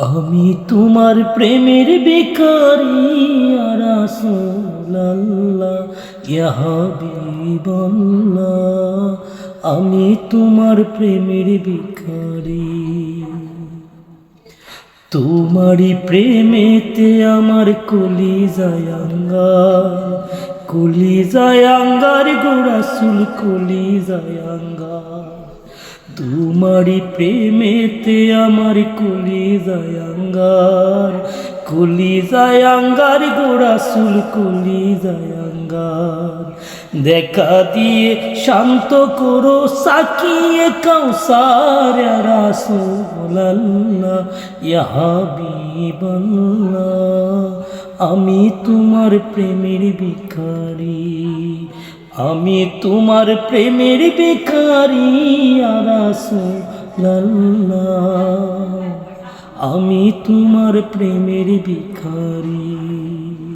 আমি তোমার প্রেমের বেকারি আমি তোমার প্রেমের ভিখারি। তোমারই প্রেমেতে আমার কলি জায়াঙ্গার কলি জায়াঙ্গার গোড়াসুল কলি জায়াঙ্গার তোমারই প্রেমেতে আমার কলি জায়াঙ্গার কলি জায়াঙ্গার গোড়াসুল কলি জায়াঙ্গার দেখা দিয়ে শান্ত করো, সাকিয়ে কৌসার রাসূলুল্লাহ ইয়া হাবিবাল্লাহ আমি তোমার প্রেমের ভিখারি আমি তোমার প্রেমের বেকারি আমি তোমার প্রেমের ভিখারি।